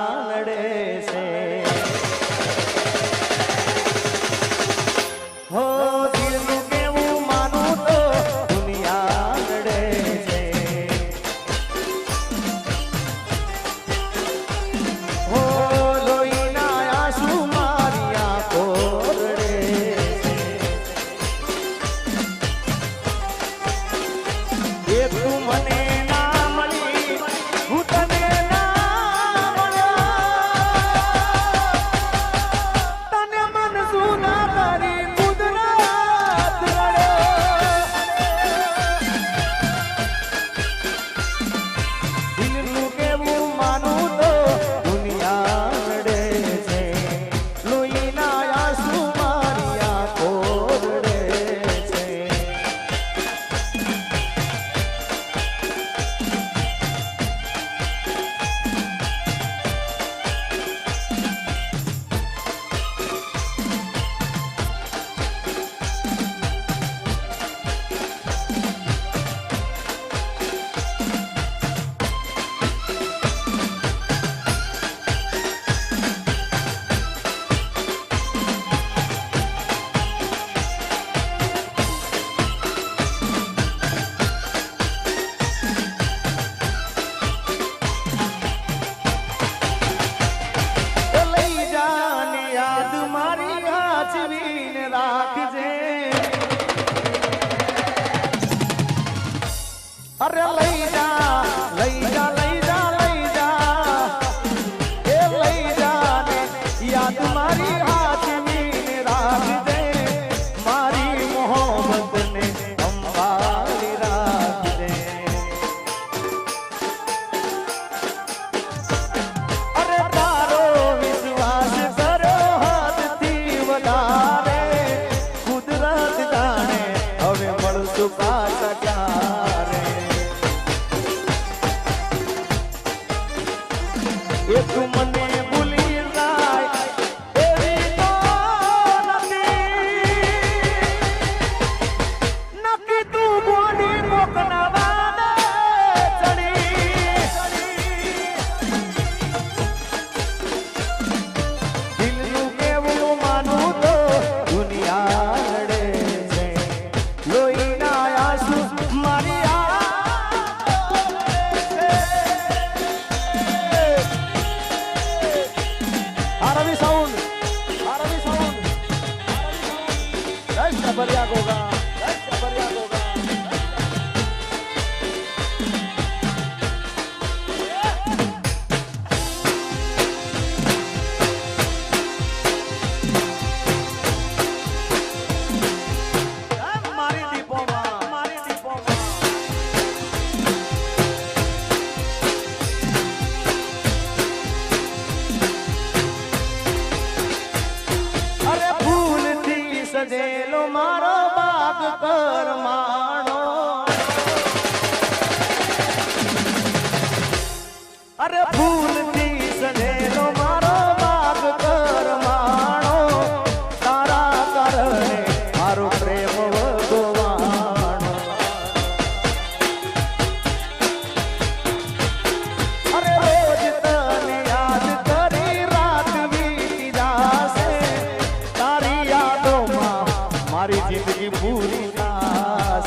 കാണടേ સાચવીને રાખજે અરે Eu भारवी साउंड भारवी साउंड जय खबरिया गोगा कर मा મજબૂરી દાસ